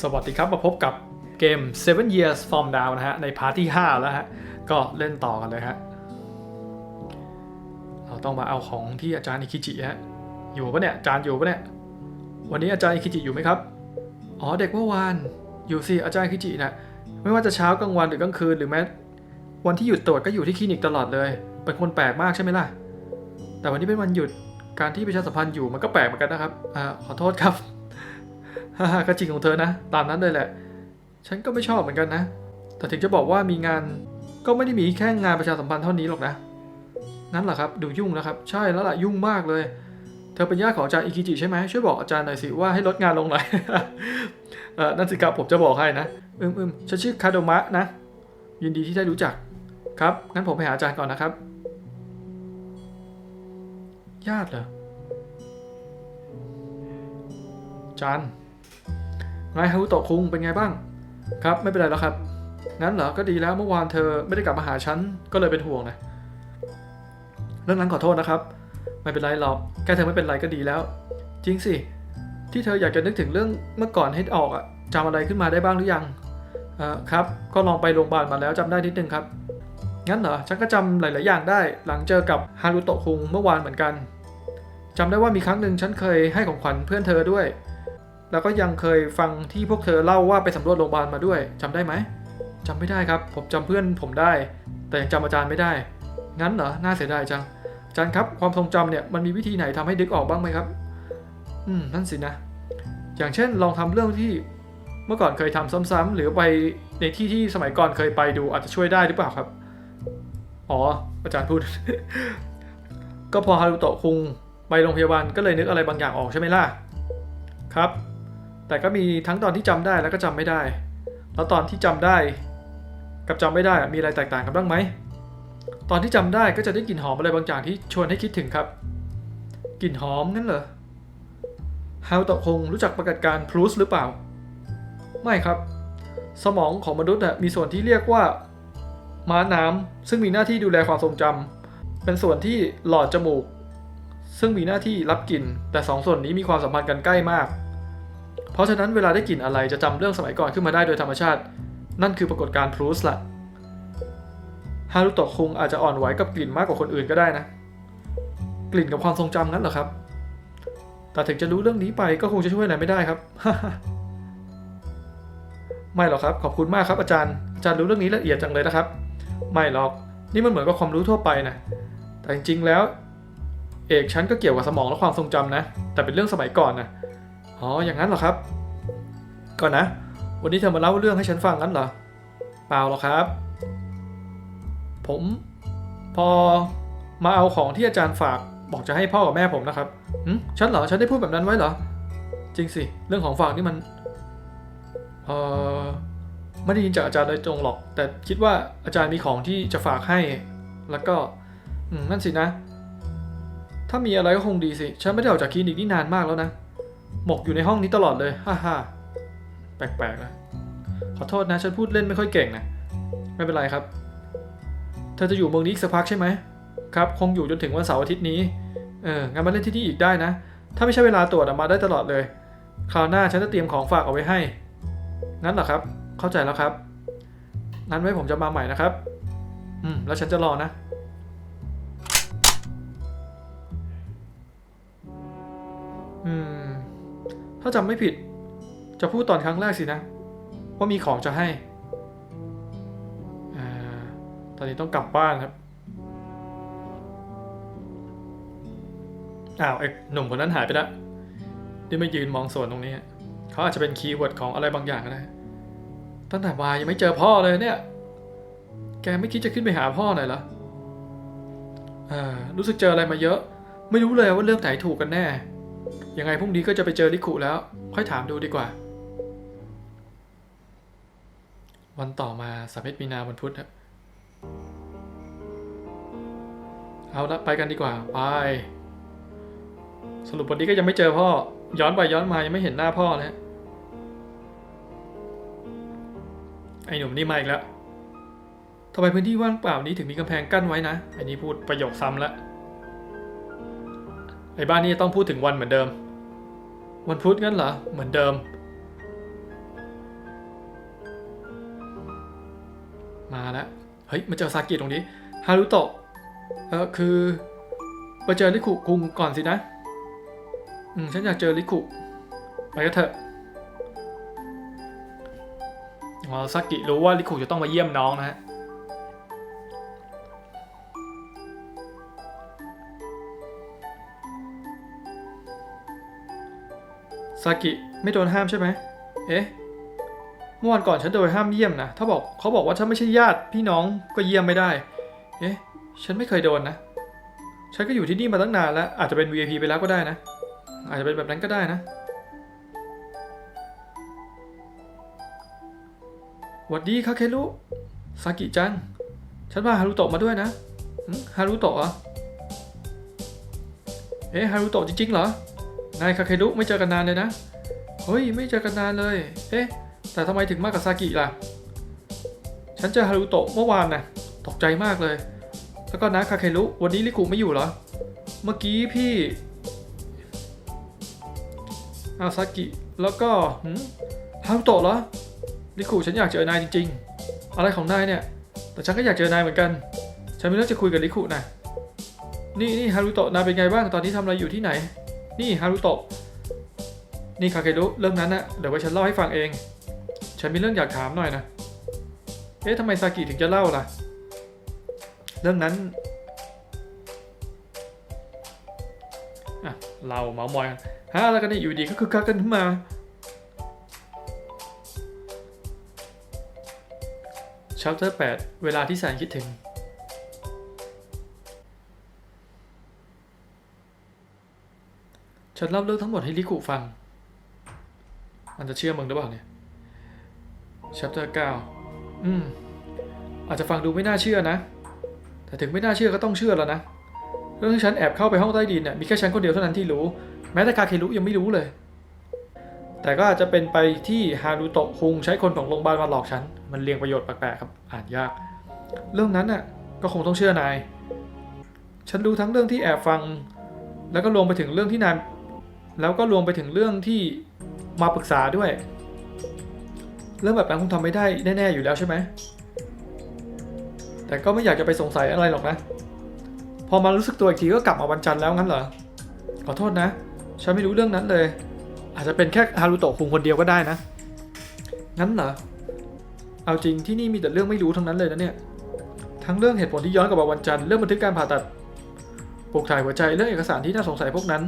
สวัสดีครับมาพบกับเกม Seven Years from Down นะฮะ ในพาร์ทที่ 5 แล้วฮะ ก็เล่นต่อกันเลยฮะ เราต้องมาเอาของที่อาจารย์อิคิจิฮะ อยู่ปะเนี่ยอาจารย์อยู่ปะเนี่ย วันนี้อาจารย์อิคิจิอยู่ไหมครับ อ๋อเด็กเมื่อวานอยู่สิอาจารย์อิคิจินะไม่ว่าจะเช้ากลางวันหรือกลางคืนหรือแม้วันที่หยุดตรวจก็อยู่ที่คลินิกตลอดเลย เป็นคนแปลกมากใช่ไหมล่ะ แต่วันนี้เป็นวันหยุดการที่ประชาสัมพันธ์อยู่มันก็แปลกเหมือนกันนะครับอ่าขอโทษครับ ฮ่าๆก็จริงของเธอนะ ตามนั้นเลยแหละ ฉันก็ไม่ชอบเหมือนกันนะ แต่ถึงจะบอกว่ามีงานก็ไม่ได้มีแค่งานประชาสัมพันธ์เท่านี้หรอกนะงั้นเหรอครับ ดูยุ่งนะครับ ใช่แล้วล่ะยุ่งมากเลย เธอเป็นญาติของอาจารย์อิกิจิใช่ไหมช่วยบอกอาจารย์หน่อยสิว่าให้ลดงานลงหน่อย เออนั่นสิครับผมจะบอกให้นะ อืมอืมฉันชื่อคาโดมะนะ ยินดีที่ได้รู้จัก ครับ งั้นผมไปหาอาจารย์ก่อนนะครับ ญาติเหรออาจารย์ นายฮารุโตะคุงเป็นไงบ้าง ครับไม่เป็นไรแล้วครับ งั้นเหรอก็ดีแล้วเมื่อวานเธอไม่ได้กลับมาหาฉันก็เลยเป็นห่วงนะเรื่องนั้นขอโทษนะครับ ไม่เป็นไรหรอกแค่เธอไม่เป็นไรก็ดีแล้ว จริงสิที่เธออยากจะนึกถึงเรื่องเมื่อก่อนให้ออกอะจำอะไรขึ้นมาได้บ้างหรือยังเออครับก็ลองไปโรงพยาบาลมาแล้วจำได้นิดนึงครับงั้นเหรอฉันก็จำหลาย ๆ อย่างได้ หลังเจอกับฮารุโตะคุงเมื่อวานเหมือนกันจำได้ว่ามีครั้งหนึ่งฉันเคยให้ของขวัญเพื่อนเธอด้วย แล้วก็ยังเคยฟังที่พวกเธอเล่าว่าไปสำรวจโรงพยาบาลมาด้วยจำได้ไหมจำไม่ได้ครับ ผมจำเพื่อนผมได้ แต่ยังจำอาจารย์ไม่ได้ งั้นเหรอน่าเสียดายจังอาจารย์ครับความทรงจำเนี่ยมันมีวิธีไหนทำให้ดึกออกบ้างไหมครับ อืมนั่นสินะ อย่างเช่นลองทำเรื่องที่เมื่อก่อนเคยทำซ้ำๆหรือไปในที่ที่สมัยก่อนเคยไปดูอาจจะช่วยได้หรือเปล่าครับอ๋ออาจารย์พูด ก็พอฮารุโตะคุงไปโรงพยาบาลก็เลยนึกอะไรบางอย่างออกใช่ไหมล่ะ ครับ แต่ก็มีทั้งตอนที่จำได้แล้วก็จำไม่ได้ แล้วตอนที่จำได้ กับจำไม่ได้มีอะไรแตกต่างกันบ้างไหม ตอนที่จำได้ก็จะได้กลิ่นหอมอะไรบางอย่างที่ชวนให้คิดถึงครับ กลิ่นหอมงั้นเหรอฮาวตะคงรู้จักปรากฏการณ์พลูสหรือเปล่า ไม่ครับ สมองของมนุษย์มีส่วนที่เรียกว่า ม้าน้ำซึ่งมีหน้าที่ดูแลความทรงจำเป็นส่วนที่หลอดจมูก ซึ่งมีหน้าที่รับกลิ่น แต่สองส่วนนี้มีความสัมพันธ์กันใกล้มาก เพราะฉะนั้นเวลาได้กลิ่นอะไรจะจำเรื่องสมัยก่อนขึ้นมาได้โดยธรรมชาติ นั่นคือปรากฏการณ์พลูสละฮารุโตะคุงอาจจะอ่อนไหวกับกลิ่นมากกว่าคนอื่นก็ได้นะ กลิ่นกับความทรงจำงั้นเหรอครับ แต่ถึงจะรู้เรื่องนี้ไปก็คงจะช่วยอะไรไม่ได้ครับ ไม่หรอกครับ ขอบคุณมากครับอาจารย์อาจารย์รู้เรื่องนี้ละเอียดจังเลยนะครับ ไม่หรอกนี่มันเหมือนกับความรู้ทั่วไปนะแต่จริงๆแล้ว เอกฉันก็เกี่ยวกับสมองและความทรงจำนะ แต่เป็นเรื่องสมัยก่อนนะ อ๋อ อย่างนั้นเหรอครับ ก่อนนะ วันนี้เธอมาเล่าเรื่องให้ฉันฟังงั้นเหรอ เปล่าหรอกครับ ผม พอมาเอาของที่อาจารย์ฝากบอกจะให้พ่อกับแม่ผมนะครับหึฉันเหรอ ฉันได้พูดแบบนั้นไว้เหรอ จริงสิ เรื่องของฝากนี่มัน เออไม่ได้ยินจากอาจารย์โดยตรงหรอก แต่คิดว่าอาจารย์มีของที่จะฝากให้ แล้วก็อืมนั่นสินะ ถ้ามีอะไรก็คงดีสิ ฉันไม่ได้ออกจากคลินิกนี่นานมากแล้วนะ หมกอยู่ในห้องนี้ตลอดเลย ฮ่าฮ่าแปลกๆนะ ขอโทษนะ ฉันพูดเล่นไม่ค่อยเก่งนะ ไม่เป็นไรครับ เธอจะอยู่เมืองนี้อีกสักพักใช่ไหม ครับ คงอยู่จนถึงวันเสาร์อาทิตย์นี้ เออ งั้นมาเล่นที่นี่อีกได้นะ ถ้าไม่ใช่เวลาตรวจมาได้ตลอดเลย คราวหน้าฉันจะเตรียมของฝากเอาไว้ให้ งั้นเหรอครับ เข้าใจแล้วครับ งั้นไว้ผมจะมาใหม่นะครับ อืม แล้วฉันจะรอนะอืม ถ้าจำไม่ผิด จะพูดตอนครั้งแรกสินะ ว่ามีของจะให้อตอนนี้ต้องกลับบ้านครับ อ้าวไอ้หนุ่มคนนั้นหายไปล้วที่ไม่ยืนมองสวนตรงนี้ เขาอาจจะเป็นคีย์เวิร์ดของอะไรบางอย่างก็ได้ ตั้งแต่วายังไม่เจอพ่อเลยเนี่ย แกไม่คิดจะขึ้นไปหาพ่อหน่อยเหรอรู้สึกเจออะไรมาเยอะ ไม่รู้เลยว่าเรื่องไหนถูกกันแน่ ยังไงพรุ่งนี้ก็จะไปเจอลิคุแล้ว ค่อยถามดูดีกว่า วันต่อมาสามเอ็ดมีนาวันพุธครับเอาละไปกันดีกว่าไปสรุปวันนี้ก็ยังไม่เจอพ่อ ย้อนไปย้อนมายังไม่เห็นหน้าพ่อเลยฮะไอ้หนุ่มนี่มาอีกแล้วทำไมพื้นที่ว่างเปล่านี้ถึงมีกำแพงกั้นไว้นะไอ้นี่พูดประโยคซ้ำล้ว ไอ้บ้านนี้ต้องพูดถึงวันเหมือนเดิม วันพุธงั้นเหรอ เหมือนเดิม มาแล้ว เฮ้ยมาเจอซากิตรงนี้ ฮารุโตะ เออคือไปเจอริคุคุงก่อนสินะ อืม ฉันอยากเจอริคุ ไปก็เถอะอ๋อซากิรู้ว่าริคุจะต้องมาเยี่ยมน้องนะฮะ ซากิไม่โดนห้ามใช่ไหมเอ๊ะ เมื่อวันก่อนฉันโดนห้ามเยี่ยมนะ ถ้าบอกเขาบอกว่าถ้าไม่ใช่ญาติพี่น้องก็เยี่ยมไม่ได้ เอ๊ะ ฉันไม่เคยโดนนะ ฉันก็อยู่ที่นี่มาตั้งนานแล้ว อาจจะเป็น VIP ไปแล้วก็ได้นะ อาจจะเป็นแบบนั้นก็ได้นะ หวัดดีคาเครุซากิจัง ฉันพาฮารุโตะมาด้วยนะ ฮารุโตะเหรอ เอ๊ะ ฮารุโตะจริงๆเหรอ นายคาเครุไม่เจอกันนานเลยนะ เฮ้ยไม่เจอกันนานเลย เอ๊ะแต่ทำไมถึงมากับซากิล่ะ ฉันเจอฮารุโตะเมื่อวานน่ะตกใจมากเลย แล้วก็นะคาเครุวันนี้ลิคุไม่อยู่เหรอ เมื่อกี้พี่อาซากิ แล้วก็ฮารุโตะเหรอลิคุฉันอยากเจอนายจริง ๆ อะไรของนายเนี่ย แต่ฉันก็อยากเจอนายเหมือนกัน ฉันไมีเรื่องจะคุยกับลิคุนะนี่นี่ฮารุโตะนายเป็นไงบ้างตอนนี้ทำอะไรอยู่ที่ไหน นี่ฮารุโตะ นี่คาเครุเรื่องนั้นนะเดี๋ยวไว้ฉันเล่าให้ฟังเอง ฉันมีเรื่องอยากถามหน่อยนะ เอ๊ะทำไมซากิถึงจะเล่าล่ะ เรื่องนั้นอะเราเมามอยกันฮะอะไรกันนี่อยู่ดีก็คือคักกันขึ้นมา chapter 8 เวลาที่แสนคิดถึง ฉันเล่าเรื่องทั้งหมดให้ลิคุฟัง มันจะเชื่อมึงหรือเปล่าเนี่ย chapter 9อืม อาจจะฟังดูไม่น่าเชื่อนะ แต่ถึงไม่น่าเชื่อก็ต้องเชื่อแล้วนะ เรื่องที่ฉันแอบเข้าไปห้องใต้ดินเนี่ยมีแค่ฉันคนเดียวเท่านั้นที่รู้ แม้แต่คาเครุยังไม่รู้เลย แต่ก็อาจจะเป็นไปที่ฮารุโตะคุงใช้คนของโรงพยาบาลมาหลอกฉัน มันเรียงประโยชน์แปลกๆครับ อ่านยาก เรื่องนั้นน่ะก็คงต้องเชื่อนาย ฉันรู้ทั้งเรื่องที่แอบฟัง แล้วก็รวมไปถึงเรื่องที่นาย แล้วก็รวมไปถึงเรื่องที่มาปรึกษาด้วย เรื่องแบบนั้นคงทำไม่ได้แน่ๆอยู่แล้วใช่ไหม แต่ก็ไม่อยากจะไปสงสัยอะไรหรอกนะ พอมารู้สึกตัวอีกทีก็กลับมาวันจันทร์แล้วงั้นเหรอ ขอโทษนะ ฉันไม่รู้เรื่องนั้นเลย อาจจะเป็นแค่ฮารุโตะคุงคนเดียวก็ได้นะ งั้นเหรอ เอาจริงที่นี่มีแต่เรื่องไม่รู้ทั้งนั้นเลยนะเนี่ย ทั้งเรื่องเหตุผลที่ย้อนกลับมาวันจันทร์ เรื่องบันทึกการผ่าตัดปลูกถ่ายหัวใจ เรื่องเอกสารที่น่าสงสัยพวกนั้น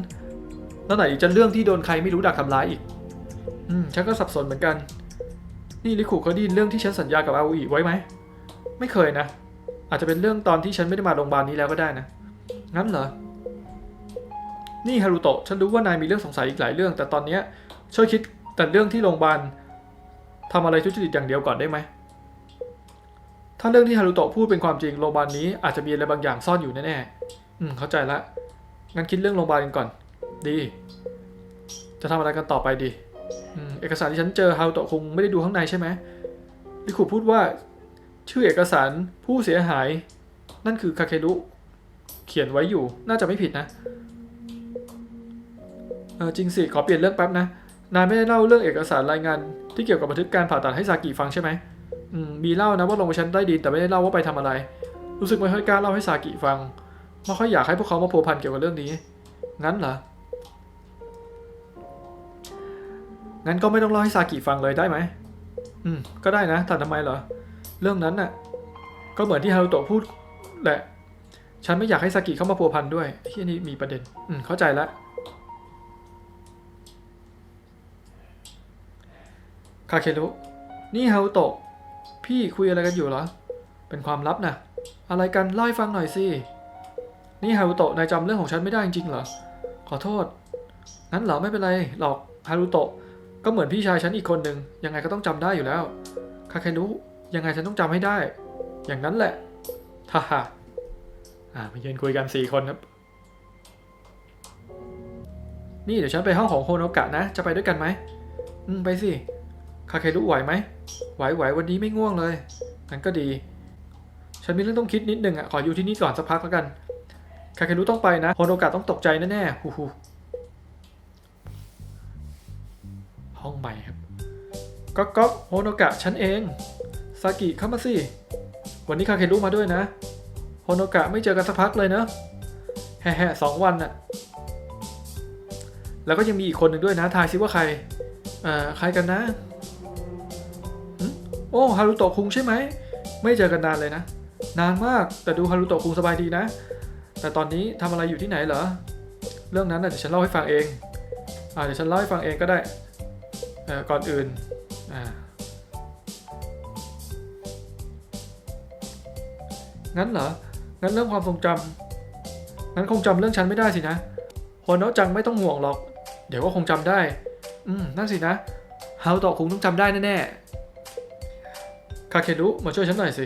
แล้วไหนจะเรื่องที่โดนใครไม่รู้ดักทำร้ายอีก อืม ฉันก็สับสนเหมือนกัน นี่ลิคุเคยได้ยินเรื่องที่ฉันสัญญากับอาอีไว้ไหม ไม่เคยนะ อาจจะเป็นเรื่องตอนที่ฉันไม่ได้มาโรงพยาบาลนี้แล้วก็ได้นะ งั้นเหรอ นี่ฮารุโตะ ฉันรู้ว่านายมีเรื่องสงสัยอีกหลายเรื่อง แต่ตอนเนี้ยช่วยคิดแต่เรื่องที่โรงพยาบาลทำอะไรทุจริตอย่างเดียวก่อนได้ไหม ถ้าเรื่องที่ฮารุโตะพูดเป็นความจริงโรงพยาบาลนี้อาจจะมีอะไรบางอย่างซ่อนอยู่แน่ๆ อืม เข้าใจละ งั้นคิดเรื่องโรงพยาบาลกันก่อน ดี จะทำอะไรกันต่อไปดีอเอกสารที่ฉันเจอฮารุโตะคงไม่ได้ดูข้างในใช่ไหมลิคุพูดว่า ชื่อเอกสารผู้เสียหาย นั่นคือคาเครุเขียนไว้อยู่ น่าจะไม่ผิดนะเออจริงสิ ขอเปลี่ยนเรื่องแป๊บนะ นายไม่ได้เล่าเรื่องเอกสารรายงาน ที่เกี่ยวกับบันทึกการผ่าตัดให้ซากิฟังใช่ไหมมมีเล่านะว่าลงไปชั้นใต้ดินแต่ไม่ได้เล่าว่าไปทำอะไร รู้สึกไม่ค่อยกล้าเล่าให้ซากิฟังไม่ค่อยอยากให้พวกเขามาพัวพันเกี่ยวกับเรื่องนี้ งั้นเหรอ งั้นก็ไม่ต้องเล่าให้ซากิฟังเลยได้ไหม อืม ก็ได้นะแต่ทำไมเหรอ เรื่องนั้นน่ะ ก็เหมือนที่ฮารุโตะพูดแหละ ฉันไม่อยากให้ซากิเข้ามาพัวพันด้วยที่นี่มีประเด็น อืม เข้าใจแล้วคาเครุนี่ฮารุโตะ พี่คุยอะไรกันอยู่เหรอ เป็นความลับนะอะไรกันเล่าให้ฟังหน่อยสิ นี่ฮารุโตะนายจำเรื่องของฉันไม่ได้จริงๆเหรอ ขอโทษ งั้นเหรอไม่เป็นไรหรอกฮารุโตะ ก็เหมือนพี่ชายฉันอีกคนหนึ่งยังไงก็ต้องจำได้อยู่แล้วคาเครุยังไงฉันต้องจำให้ได้ อย่างนั้นแหละฮ่าฮ่าอ่ามายืนคุยกันสี่คนครับ นี่เดี๋ยวฉันไปห้องของโฮโนกะนะ จะไปด้วยกันไหมอืมไปสิคาเครุไหวไหมไหวไหววันนี้ไม่ง่วงเลยงั้นก็ดี ฉันมีเรื่องต้องคิดนิดนึงอะขออยู่ที่นี่ก่อนสักพักแล้วกันคาเครุต้องไปนะโฮโนกะต้องตกใจแน่ๆฮูฮู ห้องใหม่ครับก๊อกก๊อกโฮโนกะฉันเองซากิเข้ามาสิวันนี้คาเครุมาด้วยนะโฮโนกะไม่เจอกันสักพักเลยเนอะแฮ่ๆสองวันน่ะแล้วก็ยังมีอีกคนหนึ่งด้วยนะทายซิว่าใครอ่อใครกันนะโอ้ฮารุโตะคุงใช่ไหมไม่เจอกันนานเลยนะ นานมากแต่ดูฮารุโตะคุงสบายดีนะ แต่ตอนนี้ทำอะไรอยู่ที่ไหนเหรอ เรื่องนั้นนะเดี๋ยวฉันเล่าให้ฟังเองอ่าเดี๋ยวฉันเล่าให้ฟังเองก็ได้ ก่อนอื่นงั้นเหรอ งั้นเรื่องความทรงจำงั้นคงจำเรื่องฉันไม่ได้สินะโฮโนะจังไม่ต้องห่วงหรอก เดี๋ยวก็คงจำได้ อืมนั่นสินะฮารุโตะคงต้องจำได้แน่ๆคาเครุมาช่วยฉันหน่อยสิ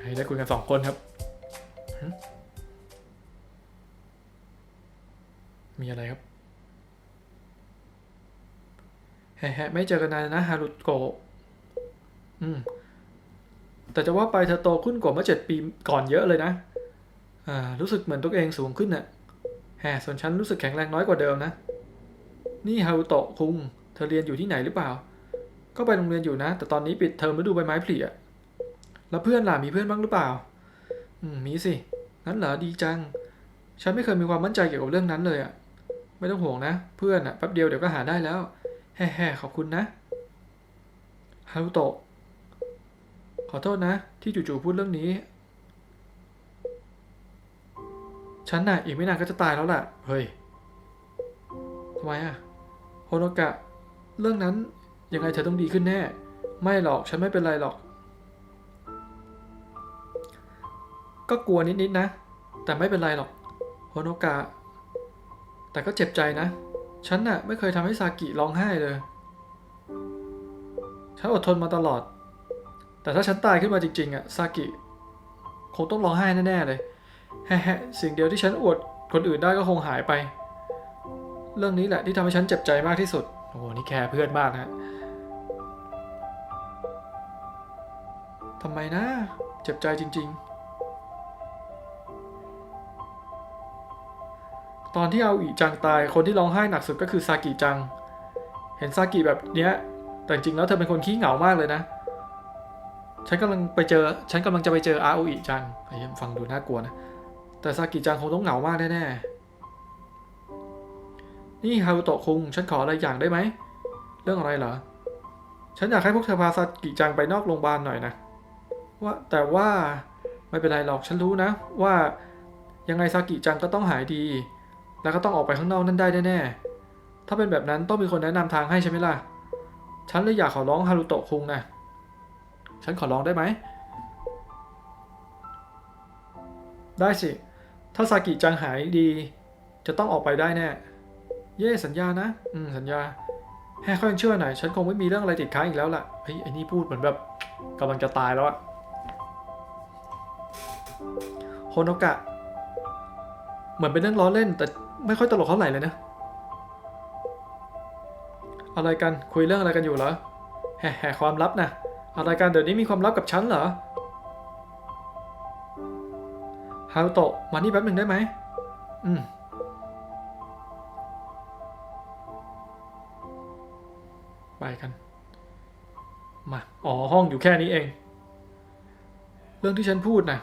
ให้ได้คุยกันสองคนครับ มีอะไรครับ แฮะไม่เจอกันนานนะฮารุโกะอืม แต่จะว่าไปเธอโตขึ้นกว่าเมื่อเจ็ดปีก่อนเยอะเลยนะ อ่า รู้สึกเหมือนตัวเองสูงขึ้นน่ะแฮส่วนฉันรู้สึกแข็งแรงน้อยกว่าเดิมนะ นี่ฮารุโตะคุง เธอเรียนอยู่ที่ไหนหรือเปล่า ก็ไปโรงเรียนอยู่นะ แต่ตอนนี้ปิดเทอมฤดูใบไม้ผลิอะแล้วเพื่อนล่ะมีเพื่อนบ้างหรือเปล่า อืม มีสิ งั้นเหรอ ดีจัง ฉันไม่เคยมีความมั่นใจเกี่ยวกับเรื่องนั้นเลยอะไม่ต้องห่วงนะ เพื่อนอะแป๊บเดียวเดี๋ยวก็หาได้แล้ว แฮ่ๆขอบคุณนะฮารุโตะขอโทษนะ ที่จู่ๆพูดเรื่องนี้ ฉันน่ะอีกไม่นานก็จะตายแล้วล่ะ เฮ้ยทำไมอะโฮโนกะ เรื่องนั้นยังไงเธอต้องดีขึ้นแน่ ไม่หรอกฉันไม่เป็นไรหรอก ก็กลัวนิดๆนะ แต่ไม่เป็นไรหรอกโฮโนกะ แต่ก็เจ็บใจนะ ฉันน่ะไม่เคยทำให้ซากิร้องไห้เลย ฉันอดทนมาตลอด แต่ถ้าฉันตายขึ้นมาจริงๆอะซากิ คงต้องร้องไห้แน่ๆเลย แฮะสิ่งเดียวที่ฉันอวดคนอื่นได้ก็คงหายไป เรื่องนี้แหละที่ทำให้ฉันเจ็บใจมากที่สุด โอ้โหนี่แคร์เพื่อนมากนะฮะทำไมนะ เจ็บใจจริง ๆ ตอนที่เอาอีจังตายคนที่ร้องไห้หนักสุดก็คือซากิจัง เห็นซากิแบบเนี้ย แต่จริงๆแล้วเธอเป็นคนขี้เหงามากเลยนะ ฉันกำลังไปเจอ ฉันกำลังจะไปเจออาโออิจังไอ้เหี้ยฟังดูน่ากลัวนะ แต่ซากิจังคงต้องเหงามากแน่ๆ นี่ฮารุโตะคุง ฉันขออะไรอย่างได้ไหม เรื่องอะไรเหรอ ฉันอยากให้พวกเธอพาซากิจังไปนอกโรงพยาบาลหน่อยนะ ว่าแต่ว่าไม่เป็นไรหรอก ฉันรู้นะ ว่ายังไงซากิจังก็ต้องหายดี แล้วก็ต้องออกไปข้างนอกนั่นได้แน่ๆ ถ้าเป็นแบบนั้นต้องมีคนแนะนำทางให้ใช่ไหมล่ะ ฉันเลยอยากขอร้องฮารุโตะคุงนะ ฉันขอร้องได้ไหม ได้สิ ถ้าซากิจังหายดี จะต้องออกไปได้แน่ เย่สัญญานะ อืม สัญญาแค่ค่อยยังเชื่อหน่อยฉันคงไม่มีเรื่องอะไรติดค้างอีกแล้วล่ะเฮ้ยไอ้นี่พูดเหมือนแบบกำลังจะตายแล้วอะโฮโนกะ เหมือนเป็นเรื่องล้อเล่นแต่ ไม่ค่อยตลกเท่าไหร่เลยนะ อะไรกันคุยเรื่องอะไรกันอยู่เหรอแห่ๆความลับนะอะไรกันเดี๋ยวนี้มีความลับกับฉันเหรอฮารุโตะมานี่แป๊บหนึ่งได้ไหมอืมไปกัน มา อ๋อ ห้องอยู่แค่นี้เอง เรื่องที่ฉันพูดนะ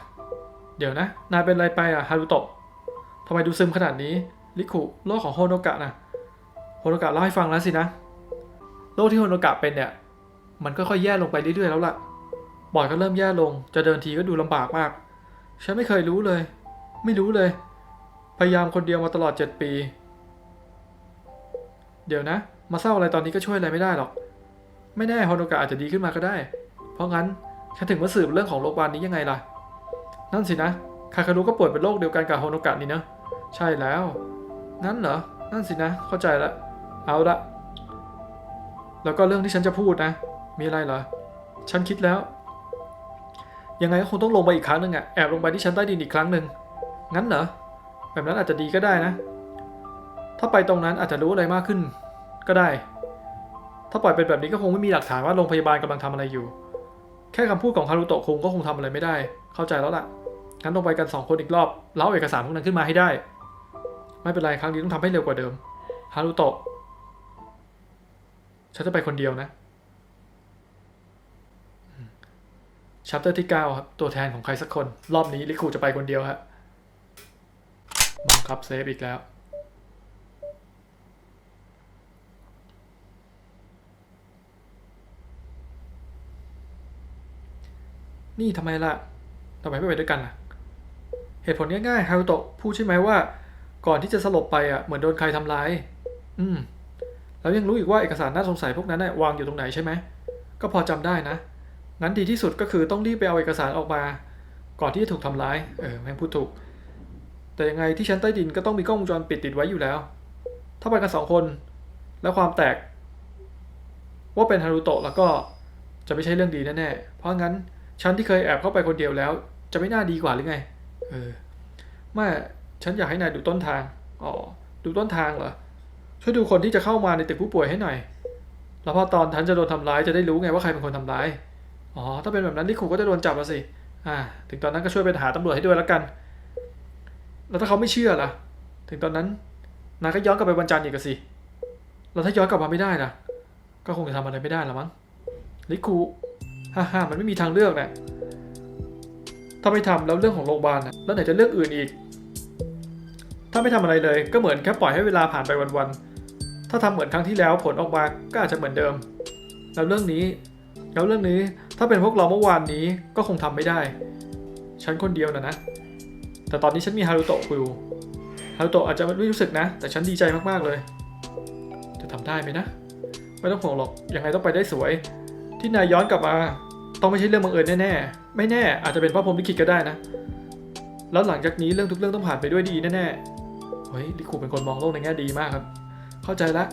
เดี๋ยวนะ นายเป็นอะไรไปอะฮารุโตะทำไมดูซึมขนาดนี้ ลิคุโรคของโฮโนกะนะโฮโนกะเล่าให้ฟังแล้วสินะโรคที่โฮโนกะเป็นเนี่ย มันก็ค่อยแย่ลงไปเรื่อยๆแล้วล่ะบอดก็เริ่มแย่ลง จะเดินทีก็ดูลำบากมาก ฉันไม่เคยรู้เลย ไม่รู้เลย พยายามคนเดียวมาตลอดเจ็ดปี เดี๋ยวนะ มาเศร้าอะไรตอนนี้ก็ช่วยอะไรไม่ได้หรอก ไม่แน่ฮอนโอกะอาจจะดีขึ้นมาก็ได้ เพราะงั้นฉันถึงมาสืบเรื่องของโรคบาลนี้ยังไงล่ะ นั่นสินะ คาคารุก็ป่วยเป็นโรคเดียวกันกับฮอนโอกะนี่นะ ใช่แล้ว งั้นเหรอ นั่นสินะ เข้าใจละ เอาละ แล้วก็เรื่องที่ฉันจะพูดนะ มีอะไรเหรอ ฉันคิดแล้ว ยังไงก็คงต้องลงไปอีกครั้งหนึ่งอะแอบลงไปที่ชั้นใต้ดินอีกครั้งหนึ่ง งั้นเหรอ แบบนั้นอาจจะดีก็ได้นะ ถ้าไปตรงนั้นอาจจะรู้อะไรมากขึ้น ก็ได้ ถ้าปล่อยเป็นแบบนี้ก็คงไม่มีหลักฐานว่าโรงพยาบาลกำลังทำอะไรอยู่ แค่คำพูดของฮารุโตะคงก็คงทำอะไรไม่ได้ เข้าใจแล้วล่ะ งั้นลงไปกันสองคนอีกรอบ เล้าเอกสารพวกนั้นขึ้นมาให้ได้ ไม่เป็นไรครั้งนี้ต้องทำให้เร็วกว่าเดิม ฮารุโตะ ฉันจะไปคนเดียวนะชัปเตอร์ที่ 9 ครับ ตัวแทนของใครสักคน รอบนี้ลิคูจะไปคนเดียวฮะบังคับเซฟอีกแล้ว นี่ทำไมล่ะทำไมไม่ไปด้วยกันล่ะ เหตุผลง่ายๆฮารุโตะพูดใช่ไหมว่า ก่อนที่จะสลบไปอะเหมือนโดนใครทำร้าย อืม แล้วยังรู้อีกว่าเอกสารน่าสงสัยพวกนั้นน่ะวางอยู่ตรงไหนใช่ไหม ก็พอจำได้นะ งั้นดีที่สุดก็คือต้องรีบไปเอาเอกสารออกมา ก่อนที่จะถูกทำร้าย เออแม่งพูดถูก แต่ยังไงที่ชั้นใต้ดินก็ต้องมีกล้องวงจรปิดติดไว้อยู่แล้ว ถ้าไปกันสองคน แล้วความแตก ว่าเป็นฮารุโตะแล้วก็จะไม่ใช่เรื่องดีแน่ๆ เพราะงั้นฉันที่เคยแอบเข้าไปคนเดียวแล้ว จะไม่น่าดีกว่าหรือไง เออไม่ ฉันอยากให้นายดูต้นทาง อ๋อ ดูต้นทางเหรอ ช่วยดูคนที่จะเข้ามาในตึกผู้ป่วยให้หน่อย แล้วพอตอนฉันจะโดนทำร้ายจะได้รู้ไงว่าใครเป็นคนทำร้าย อ๋อ ถ้าเป็นแบบนั้นลิคูก็จะโดนจับแล้วสิ อ่า ถึงตอนนั้นก็ช่วยไปหาตำรวจให้ด้วยแล้วกัน แล้วถ้าเขาไม่เชื่อล่ะ ถึงตอนนั้นนายก็ย้อนกลับไปวันจันทร์อีกสิ แล้วถ้าย้อนกลับมาไม่ได้ล่ะ ก็คงจะทำอะไรไม่ได้ละมั้งลิคูฮ่าฮ่ามันไม่มีทางเลือกนะถ้าไม่ทำแล้วเรื่องของโรงพยาบาลนะแล้วไหนจะเรื่องอื่นอีก ถ้าไม่ทำอะไรเลยก็เหมือนแค่ปล่อยให้เวลาผ่านไปวันๆ ถ้าทำเหมือนครั้งที่แล้วผลออกมาก็อาจจะเหมือนเดิม แล้วเรื่องนี้ แล้วเรื่องนี้ถ้าเป็นพวกเราเมื่อวานนี้ก็คงทำไม่ได้ ฉันคนเดียวนะนะ แต่ตอนนี้ฉันมีฮารุโตะอยู่ฮารุโตะอาจจะไม่รู้สึกนะ แต่ฉันดีใจมากๆเลย จะทำได้ไหมนะ ไม่ต้องห่วงหรอก ยังไงต้องไปได้สวย ที่นายย้อนกลับมา ต้องไม่ใช่เรื่องบังเอิญแน่ๆ ไม่แน่ อาจจะเป็นเพราะผมลิขิตก็ได้นะ แล้วหลังจากนี้เรื่องทุกเรื่องต้องผ่านไปด้วยดีแน่ๆ เฮ้ยลิคูเป็นคนมองโลกในแง่ดีมากครับ เข้าใจละ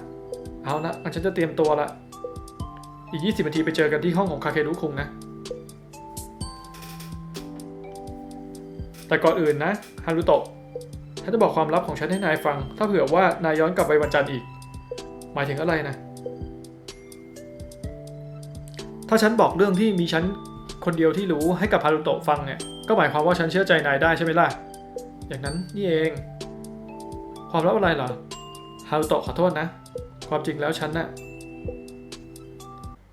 เอาละงั้นฉันจะเตรียมตัวละ อีก 20นาทีไปเจอกันที่ห้องของคาเครุคุงนะ แต่ก่อนอื่นนะฮารุโตะฉันจะบอกความลับของฉันให้นายฟัง ถ้าเผื่อว่านายย้อนกลับไปวันจันทร์อีก หมายถึงอะไรนะ ถ้าฉันบอกเรื่องที่มีฉันคนเดียวที่รู้ให้กับฮารุโตะฟังเนี่ย ก็หมายความว่าฉันเชื่อใจนายได้ใช่ไหมล่ะ อย่างนั้นนี่เอง ความลับอะไรเหรอ ฮารุโตะขอโทษนะ ความจริงแล้วฉันน่ะ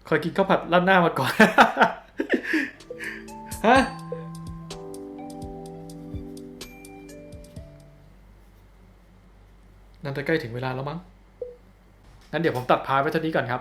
เคยกินข้าวผัดร้านหน้ามาก่อน ฮะ นั่นจะใกล้ถึงเวลาแล้วมั้ง งั้นเดี๋ยวผมตัดพาไว้เท่านี้ก่อนครับ